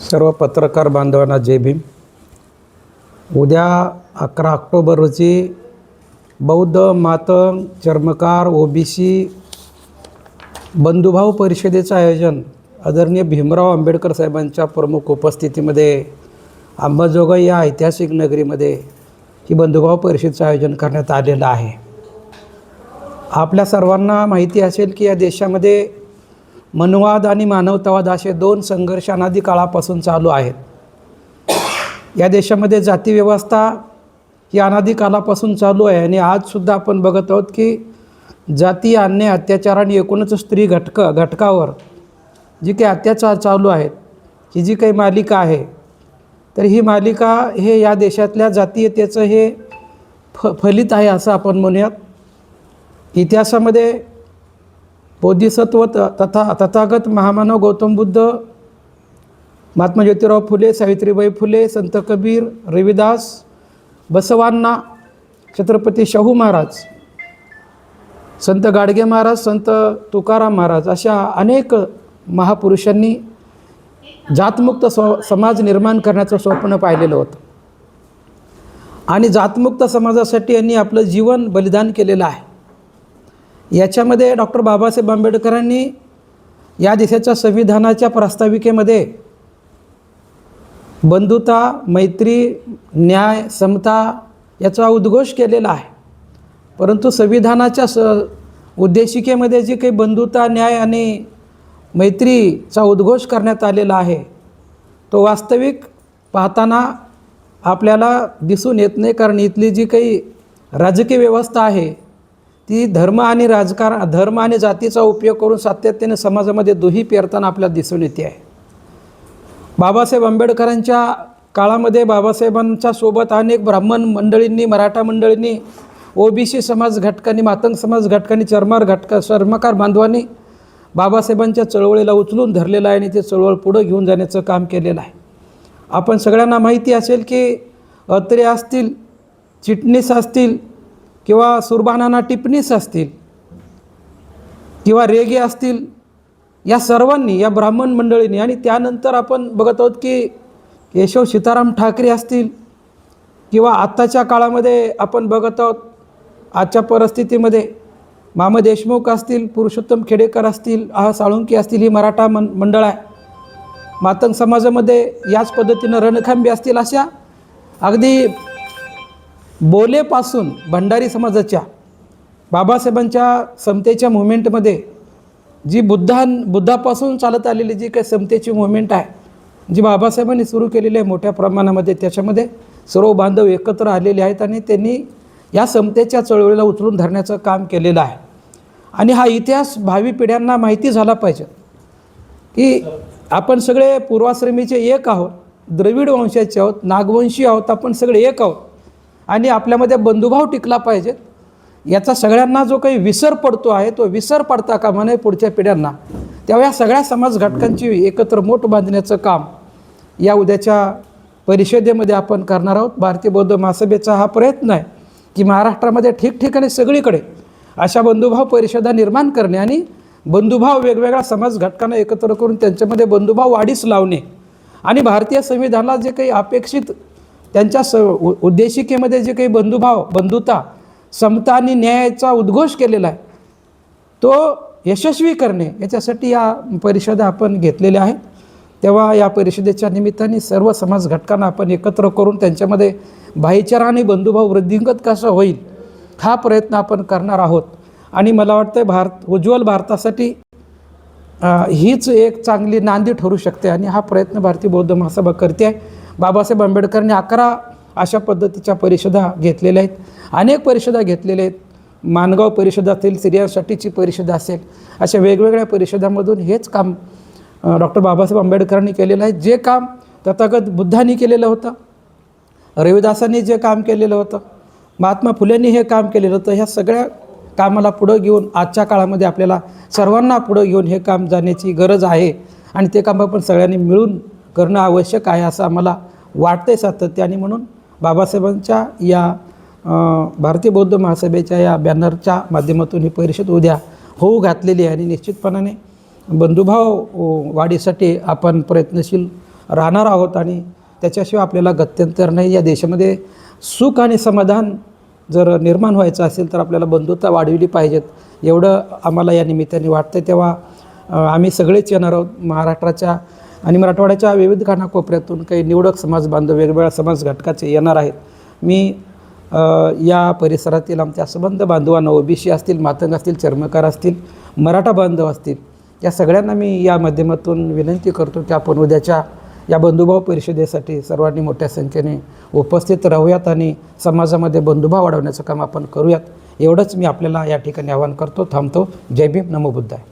सर्व पत्रकार बांधवांना जय भीम. उद्या अकरा ऑक्टोबर रोजी बौद्ध मातंग चर्मकार ओबीसी बंधुभाव परिषदेचं आयोजन आदरणीय भीमराव आंबेडकर साहेबांच्या प्रमुख उपस्थितीमध्ये अंबाजोगाई या ऐतिहासिक नगरीमध्ये ही बंधुभाव परिषदेचं आयोजन करण्यात आलेलं आहे. आपल्या सर्वांना माहिती असेल की या देशामध्ये मनवाद आणि मानवतावाद असे दोन संघर्ष अनादी काळापासून चालू आहेत. या देशामध्ये जातीव्यवस्था ही अनादी कालापासून चालू आहे आणि आजसुद्धा आपण बघत आहोत की जाती अन्य अत्याचार आणि एकूणच स्त्री घटक घटकावर जी काही अत्याचार चालू आहेत ही जी काही मालिका आहे तर ही मालिका हे या देशातल्या जातीयतेचं हे फ फलित आहे असं आपण म्हणूयात. इतिहासामध्ये बोधिसत्व त तथा तथागत महामानव गौतम बुद्ध महात्मा ज्योतिराव फुले सावित्रीबाई फुले संत कबीर रविदास बसवांना छत्रपती शाहू महाराज संत गाडगे महाराज संत तुकाराम महाराज अशा अनेक महापुरुषांनी जातमुक्त स्व समाज निर्माण करण्याचं स्वप्न पाहिलेलं होतं. आणि जातमुक्त समाजासाठी यांनी आपलं जीवन बलिदान केलेलं आहे. याच्यामध्ये डॉक्टर बाबासाहेब आंबेडकरांनी या देशाच्या संविधानाच्या प्रास्ताविकेमध्ये बंधुता मैत्री न्याय समता याचा उद्घोष केलेला आहे. परंतु संविधानाच्या स उद्देशिकेमध्ये जी काही बंधुता न्याय आणि मैत्रीचा उद्घोष करण्यात आलेला आहे तो वास्तविक पाहताना आपल्याला दिसून येत नाही कारण इथली जी काही राजकीय व्यवस्था आहे ती धर्म आणि राजकारण धर्म आणि जातीचा उपयोग करून सातत्याने समाजामध्ये दुही पेरताना आपल्याला दिसून येते आहे. बाबासाहेब आंबेडकरांच्या काळामध्ये बाबासाहेबांच्या सोबत अनेक ब्राह्मण मंडळींनी मराठा मंडळींनी ओबीसी समाज घटकांनी मातंग समाज घटकांनी चर्मार घटका चर्मकार बांधवांनी बाबासाहेबांच्या चळवळीला उचलून धरलेलं आहे आणि ते चळवळ पुढं घेऊन जाण्याचं काम केलेलं आहे. आपण सगळ्यांना माहिती असेल की अत्रे असतील चिटणीस असतील किंवा सुरबानाना टिपणीस असतील किंवा रेगे असतील या सर्वांनी या ब्राह्मण मंडळींनी आणि त्यानंतर आपण बघत आहोत की केशव सीताराम ठाकरे असतील किंवा आत्ताच्या काळामध्ये आपण बघत आहोत आजच्या परिस्थितीमध्ये माम देशमुख असतील पुरुषोत्तम खेडेकर असतील आ साळुंकी असतील ही मराठा मन मंडळ आहे. मातंग समाजामध्ये याच पद्धतीनं रणखांबी असतील अशा अगदी बोलेपासून भंडारी समाजाच्या बाबासाहेबांच्या समतेच्या मुवमेंटमध्ये जी बुद्धां बुद्धापासून चालत आलेली जी काही समतेची मुवमेंट आहे जी बाबासाहेबांनी सुरू केलेली आहे मोठ्या प्रमाणामध्ये त्याच्यामध्ये सर्व बांधव एकत्र आलेले आहेत आणि त्यांनी या समतेच्या चळवळीला उचलून धरण्याचं काम केलेलं आहे. आणि हा इतिहास भावी पिढ्यांना माहिती झाला पाहिजे की आपण सगळे पूर्वाश्रमीचे एक आहोत द्रविड वंशाचे आहोत नागवंशी आहोत आपण सगळे एक आहोत. आणि आपल्यामध्ये बंधुभाव टिकला पाहिजे याचा सगळ्यांना जो काही विसर पडतो आहे तो विसर पडता कामा नये पुढच्या पिढ्यांना. तेव्हा या सगळ्या समाज घटकांची एकत्र मोठ बांधण्याचं काम या उद्याच्या परिषदेमध्ये आपण करणार आहोत. भारतीय बौद्ध महासभेचा हा प्रयत्न आहे की महाराष्ट्रामध्ये ठिकठिकाणी सगळीकडे अशा बंधुभाव परिषदा निर्माण करणे आणि बंधुभाव वेगवेगळ्या समाज घटकांना एकत्र करून त्यांच्यामध्ये बंधुभाव वाढीस लावणे आणि भारतीय संविधानाला जे काही अपेक्षित त्यांच्या स उ- उद्देशिकेमध्ये जे काही बंधुभाव बंधुता समता आणि न्यायाचा उद्घोष केलेला आहे तो यशस्वी करणे याच्यासाठी या परिषदा आपण घेतलेल्या आहेत. तेव्हा या परिषदेच्या निमित्ताने सर्व समाज घटकांना आपण एकत्र करून त्यांच्यामध्ये भाईचारा आणि बंधुभाव वृद्धिंगत कसा होईल हा प्रयत्न आपण करणार आहोत. आणि मला वाटतं भारत उज्ज्वल भारतासाठी हीच एक चांगली नांदी ठरू शकते आणि हा प्रयत्न भारतीय बौद्ध महासभा करते आहे. बाबासाहेब आंबेडकरांनी अकरा अशा पद्धतीच्या परिषदा घेतलेल्या आहेत. अनेक परिषदा घेतलेल्या आहेत. मानगाव परिषद असेल स्त्रियांसाठीची परिषद असेल अशा वेगवेगळ्या परिषदामधून हेच काम डॉक्टर बाबासाहेब आंबेडकरांनी केलेलं आहे. जे काम तथागत बुद्धांनी केलेलं होतं रविदासांनी जे काम केलेलं होतं महात्मा फुलेंनी हे काम केलेलं होतं ह्या सगळ्या कामाला पुढं घेऊन आजच्या काळामध्ये आपल्याला सर्वांना पुढं घेऊन हे काम जाण्याची गरज आहे आणि ते काम आपण सगळ्यांनी मिळून करणं आवश्यक आहे असं आम्हाला वाटतंय सातत्याने म्हणून बाबासाहेबांच्या या भारतीय बौद्ध महासभेच्या या बॅनरच्या माध्यमातून ही परिषद उद्या होऊ घातलेली आहे आणि निश्चितपणाने बंधुभाव वाढीसाठी आपण प्रयत्नशील राहणार आहोत आणि त्याच्याशिवाय आपल्याला गत्यंतर नाही. या देशामध्ये सुख आणि समाधान जर निर्माण व्हायचं असेल तर आपल्याला बंधुता वाढविली पाहिजेत. एवढं आम्हाला या निमित्ताने वाटतं तेव्हा आम्ही सगळेच येणार आहोत महाराष्ट्राच्या आणि मराठवाड्याच्या विविध कानाकोपऱ्यातून काही निवडक समाज बांधव वेगवेगळ्या समाज घटकाचे येणार आहेत. मी या परिसरातील आमच्या संबंध बांधवांना ओबीसी असतील मातंग असतील चर्मकार असतील मराठा बांधव असतील या सगळ्यांना मी या माध्यमातून विनंती करतो की आपण उद्याच्या या बंधुभाव परिषदेसाठी सर्वांनी मोठ्या संख्येने उपस्थित राहूयात आणि समाजामध्ये बंधुभाव वाढवण्याचं काम आपण करूयात. एवढंच मी आपल्याला या ठिकाणी आवाहन करतो थांबतो. जय भीम. नमो बुद्धाय.